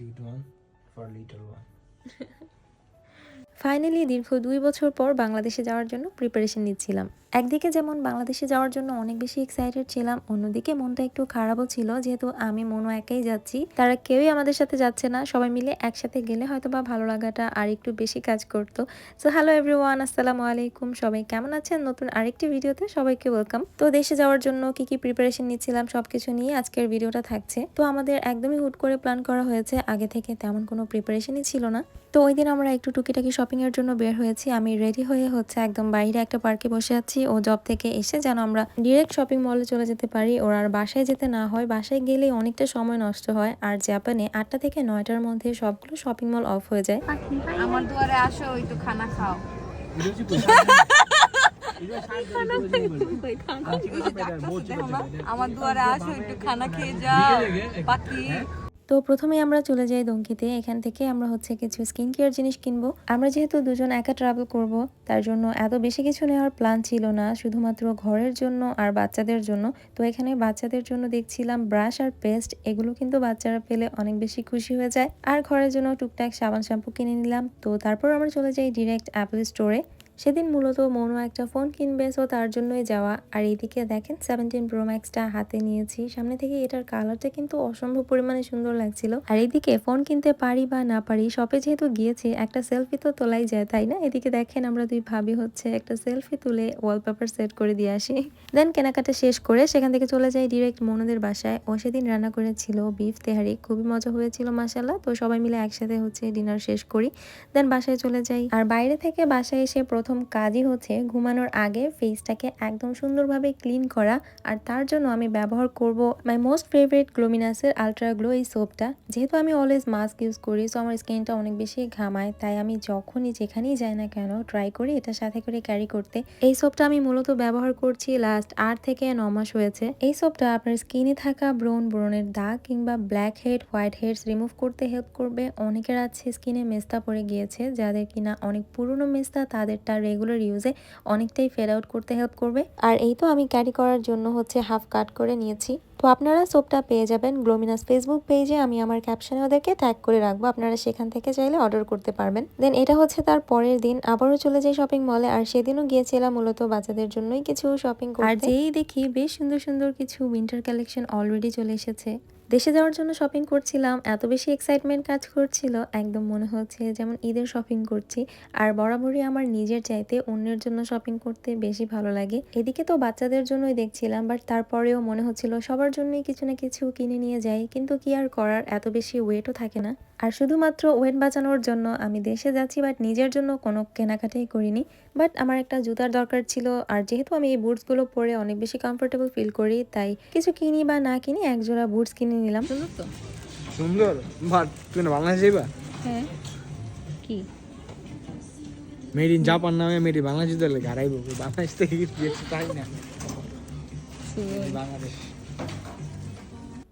cute one for little one. Finally দীর্ঘ দুই বছর পর বাংলাদেশে যাওয়ার জন্য প্রিপারেশন নিচ্ছিলাম একদিকে যেমন বাংলাদেশে যাওয়ার জন্য অনেক বেশি এক্সাইটেড ছিলাম, অন্যদিকে মনটা একটু খারাপও ছিল। যেহেতু আমি মনো একাই যাচ্ছি, তারা কেউই আমাদের সাথে যাচ্ছে না। সবাই মিলে একসাথে গেলে হয়তো বা ভালো লাগাটা আর একটু বেশি কাজ করতো। সো হ্যালো এভরিওয়ান আসসালামু আলাইকুম। সবাই কেমন আছেন? নতুন আরেকটি ভিডিওতে সবাইকে ওয়েলকাম তো দেশে যাওয়ার জন্য কি কি প্রিপারেশন নিচ্ছিলাম সবকিছু নিয়ে আজকের ভিডিওটা থাকছে। তো আমাদের একদমই হুট করে প্ল্যান করা হয়েছে। আগে থেকে তেমন কোনো প্রিপারেশনই ছিল না। তো ওই দিন আমরা একটু টুকিটাকি শপিংয়ের জন্য বের হয়েছি। আমি রেডি হয়ে হচ্ছে একদম বাইরে একটা পার্কে বসে আছি। নিয়েছি ও জব থেকে এসে যেন আমরা ডিরেক্ট শপিং মলে চলে যেতে পারি। ওর আর বাসায় যেতে না হয়। বাসায় গেলে অনেকটা সময় নষ্ট হয়। আর জাপানে আটটা থেকে নয়টার মধ্যে সবগুলো শপিং মল অফ হয়ে যায়। আমার দুয়ারে আসো একটু খানা খাও। আমার দুয়ারে আসো একটু খানা খেয়ে যাও। পাখি। তো প্রথমে আমরা চলে যাই দঙ্কিতে এখান থেকে আমরা হচ্ছে কিছু স্কিন কেয়ার জিনিস কিনবো। আমরা যেহেতু দুজন একা ট্রাভেল করব, তার জন্য এত বেশি কিছু নেওয়ার প্ল্যান ছিল না, শুধুমাত্র ঘরের জন্য আর বাচ্চাদের জন্য। তো এখানে বাচ্চাদের জন্য দেখছিলাম ব্রাশ আর পেস্ট এগুলো কিন্তু বাচ্চারা পেলে অনেক বেশি খুশি হয়ে যায়। আর ঘরের জন্য টুকটাক সাবান শ্যাম্পু কিনে নিলাম। তো তারপর আমরা চলে যাই ডিরেক্ট অ্যাপল স্টোরে সেদিন মূলত মনো একটা ফোন কিনবে, সো তার জন্যই যাওয়া। আর এইদিকে দেখেন সেভেন্টিন প্রো ম্যাক্সটা হাতে নিয়েছি। সামনে থেকে এটার কালারটা কিন্তু অসম্ভব পরিমাণে সুন্দর লাগছিল। আর এইদিকে ফোন কিনতে পারি বা না পারি শপে যেহেতু গিয়েছি, একটা সেলফি তো তোলাই যায়, তাই না? এদিকে দেখেন আমরা দুই ভাবি হচ্ছে একটা সেলফি তুলে ওয়ালপেপার সেট করে দিয়ে আসি। দেন কেনাকাটা শেষ করে সেখান থেকে চলে যাই ডিরেক্ট মনোদের বাসায়। ও সেদিন রান্না করেছিল বিফ তেহারি, খুবই মজা হয়েছিল মাসাল্লাহ তো সবাই মিলে একসাথে হচ্ছে ডিনার শেষ করি। দেন বাসায় চলে যাই। আর বাইরে থেকে বাসায় এসে প্রথম কাজই হচ্ছে ঘুমানোর আগে ফেসটাকে একদম সুন্দরভাবে ক্লিন করা আর তার জন্য আমি ব্যবহার করব মাই মোস্ট ফেভারিট গ্লোমিনাসের আলট্রা গ্লো এই সোপটা যেহেতু আমি অলওয়েজ মাস্ক ইউজ করি সো আমার স্কিনটা অনেক বেশি ঘামায়, তাই আমি যখনই যেখানেই যাই না কেন ট্রাই করি এটা সাথে করে ক্যারি করতে। এই সোপটা আমি মূলত ব্যবহার করছি লাস্ট আট থেকে ন মাস হয়েছে। এই সোপটা আপনার স্কিনে থাকা ব্রোন ব্রণের দাগ কিংবা black head white heads remove করতে হেল্প করবে। অনেকের আছে স্কিনে মেস্তা পড়ে গিয়েছে, যাদের কিনা অনেক পুরনো মেস্তা তাদেরটা রেগুলার ইউজে অনেকটাই ফেড আউট করতে হেল্প করবে। আর এই তো আমি ক্যারি করার জন্য হচ্ছে হাফ কাট করে নিয়েছি। তো আপনারা সোপটা পেয়ে যাবেন গ্লোমিনাস ফেসবুক পেজে আমি আমার ক্যাপশনে ওদেরকে ট্যাগ করে রাখব। আপনারা সেখান থেকে চাইলে অর্ডার করতে পারবেন। দেন এটা হচ্ছে তার পরের দিন। আবারও চলে যাই শপিং মলে আর সেদিনও গিয়েছিলাম মূলত বাচ্চাদের জন্যই কিছু শপিং করতে। আর যেই দেখি বেশ সুন্দর সুন্দর কিছু উইন্টার কালেকশন অলরেডি চলে এসেছে। দেশে যাওয়ার জন্য শপিং করছিলাম, এত বেশি এক্সাইটমেন্ট কাজ করছিল, একদম মনে হচ্ছে যেমন ঈদের শপিং করছি, আর বরাবরই আমার নিজের চাইতে অন্যের জন্য শপিং করতে বেশি ভালো লাগে। এদিকে তো বাচ্চাদের জন্যই দেখছিলাম বাট তারপরেও মনে হচ্ছিল সবার জন্যই কিছু না কিছু কিনে নিয়ে যাই, কিন্তু কি আর করার, এত বেশি ওয়েটও থাকে না। আর শুধুমাত্র ওয়েট বাঁচানোর জন্য আমি দেশে যাচ্ছি বাট নিজের জন্য কোনো কেনাকাটাই করিনি। বাট আমার একটা জুতার দরকার ছিল আর যেহেতু আমি এই বুটসগুলো পরে অনেক বেশি কমফোর্টেবল ফিল করি তাই কিছু কিনি বা না কিনি এক জোড়া বুটস কিনে নিলাম। সুন্দর বাট তুই না বাংলাদেশ যাইবা? হ্যাঁ। কি? মেড ইন জাপান নামে মেড ইন বাংলাদেশ দিলে বাংলাদেশ থেকে কিছু না। বাংলাদেশ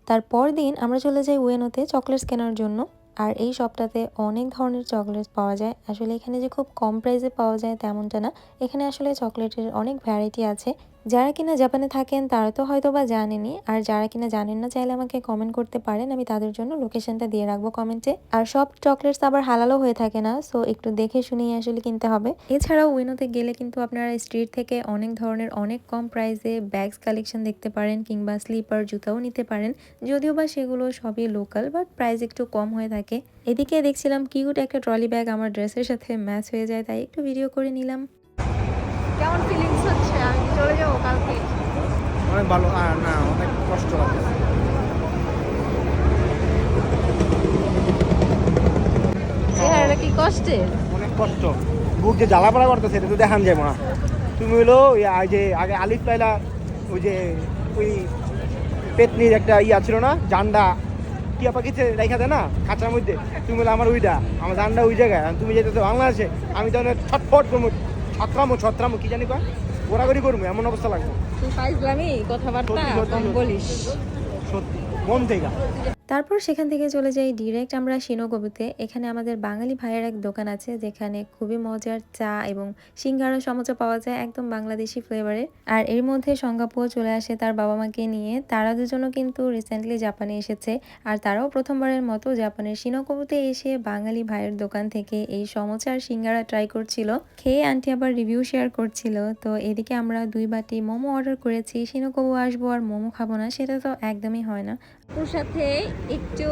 তারপর দিন আমরা চলে যাই ওয়েনোতে চকলেটস কেনার জন্য। আর এই শপটাতে অনেক ধরনের চকলেট পাওয়া যায়। আসলে এখানে যে খুব কম প্রাইসে পাওয়া যায় তেমনটা না। এখানে আসলে চকলেটের অনেক ভ্যারাইটি আছে। যারা কিনা জাপানে থাকেন, তারা তো হয়তো বা জানেনি। আর যারা কিনা জানেন না, চাইলে আমাকে কমেন্ট করতে পারেন। আমি তাদের জন্য লোকেশনটা দিয়ে রাখব কমেন্টে আর সব চকলেটস আবার হালালও হয়ে থাকে না সো একটু দেখে শুনেই আসলে কিনতে হবে। এছাড়াও উইনোতে গেলে কিন্তু আপনারা স্ট্রিট থেকে অনেক ধরনের অনেক কম প্রাইসে ব্যাগস কালেকশন দেখতে পারেন, কিংবা স্লিপার জুতাও নিতে পারেন। যদিও বা সেগুলো সবই লোকাল বাট প্রাইস একটু কম হয়ে থাকে। এদিকে দেখছিলাম কিউট একটা ট্রলি ব্যাগ আমার ড্রেসের সাথে ম্যাচ হয়ে যায়, তাই একটু ভিডিও করে নিলাম। কেমন আমি চলে যাব কালকে। অনেক ভালো আর না অনেক কষ্ট লাগে চেহারাটা কি কষ্টের? অনেক কষ্ট। বুক যে জ্বালাপালা করতেছে এটা তো দেখান যায় মা। তুমি হলো ওই যে আগে আলিফ পাইলা ওই যে ওই পেতনির একটা ইয়া ছিল না জান্ডা। টিয়া পাখিতে রেখা দেয় না খাঁচার মধ্যে? তুমি হলো আমার ওইটা আমার জান্ডা ওই জায়গায়। তুমি যেতে বাংলাদেশে আমি তো ছটফট করব ছত্রামো ছত্রামো কি জানি কয়? ঘোরাঘুরি করব এমন অবস্থা লাগবে। তুই পাইছিলামই কথাবার্তা কম বলিস। সত্যি। মন থেকে। তারপর সেখান থেকে চলে যাই ডিরেক্ট আমরা সিনোগবুতে এখানে আমাদের বাঙালি ভাইয়ের এক দোকান আছে, যেখানে খুবই মজার চা এবং সিঙ্গারা সমোচা পাওয়া যায় একদম বাংলাদেশি ফ্লেভারের আর এর মধ্যে সঙ্গাপুও চলে আসে তার বাবা মাকে নিয়ে। তারা দুজনও কিন্তু রিসেন্টলি জাপানে এসেছে। আর তারাও প্রথমবারের মতো জাপানের সিনোকবুতে এসে বাঙালি ভাইয়ের দোকান থেকে এই সমোচা আর সিঙ্গারা ট্রাই করছিল। খেয়ে আন্টি আবার রিভিউ শেয়ার করছিল। তো এদিকে আমরা দুই বাটি মোমো অর্ডার করেছি। সিনোকবু আসব আর মোমো খাব না, সেটা তো একদমই হয় না। ওর সাথে একটু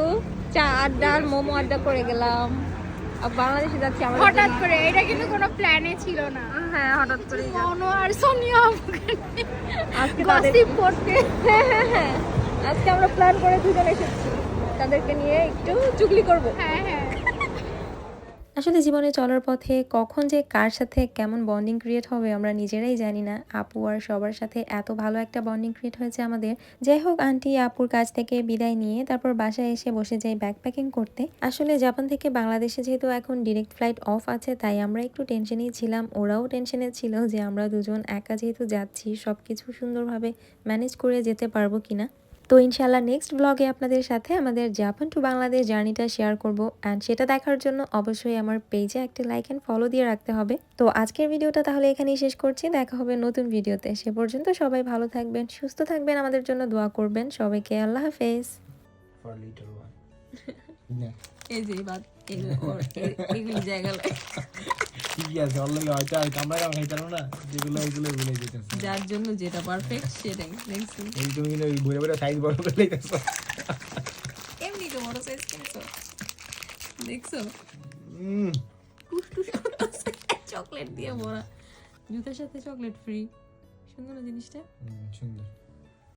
চা আড্ডা আর মোমো আড্ডা করে গেলাম। আর বাংলাদেশে যাচ্ছি আমরা হঠাৎ করে এটা কিন্তু কোনো প্ল্যানে ছিল না। হ্যাঁ হঠাৎ করে মনো আর সোনিয়া আজকে গসিপ করতে। হ্যাঁ হ্যাঁ হ্যাঁ। আজকে আমরা প্ল্যান করে দুজন এসেছি। তাদেরকে নিয়ে একটু চুগলি করব। হ্যাঁ আসলে জীবনে চলার পথে কখন যে কার সাথে কেমন বন্ডিং ক্রিয়েট হবে আমরা নিজেরাই জানি না। আপু আর সবার সাথে এত ভালো একটা বন্ডিং ক্রিয়েট হয়েছে আমাদের। যাই হোক, আন্টি আপুর কাছ থেকে বিদায় নিয়ে তারপর বাসায় এসে বসে যাই ব্যাকপ্যাকিং করতে। আসলে জাপান থেকে বাংলাদেশে যেহেতু এখন ডিরেক্ট ফ্লাইট অফ আছে, তাই আমরা একটু টেনশনেই ছিলাম। ওরাও টেনশনে ছিল যে আমরা দুজন একা যেহেতু যাচ্ছি সব কিছু সুন্দরভাবে ম্যানেজ করে যেতে পারব কিনা। তো ইনশাল্লাহ নেক্সট ব্লগে আপনাদের সাথে আমাদের জাপান টু বাংলাদেশ জার্নিটা শেয়ার করব। অ্যান্ড সেটা দেখার জন্য অবশ্যই আমার পেজে একটা লাইক অ্যান্ড ফলো দিয়ে রাখতে হবে। তো আজকের ভিডিওটা তাহলে এখানেই শেষ করছি। দেখা হবে নতুন ভিডিওতে। সে পর্যন্ত সবাই ভালো থাকবেন সুস্থ থাকবেন আমাদের জন্য দোয়া করবেন। সবাইকে আল্লাহ হাফেজ। এই যে এগুলি জায়গা ঠিক আছে অলরেডি হয়তো আর কামড়া না? যেগুলো ওইগুলো ভুলে যেতেছে। যার জন্য যেটা পারফেক্ট সেটাই। দেখছি এই তুমি কিন্তু ওই বইরে বইরে সাইজ বড় করে লইতেছো এমনি তো বড় সাইজ কিনছো। দেখছ? হুম চকলেট দিয়ে ভরা। জুতার সাথে চকলেট ফ্রি সুন্দর জিনিসটা? সুন্দর।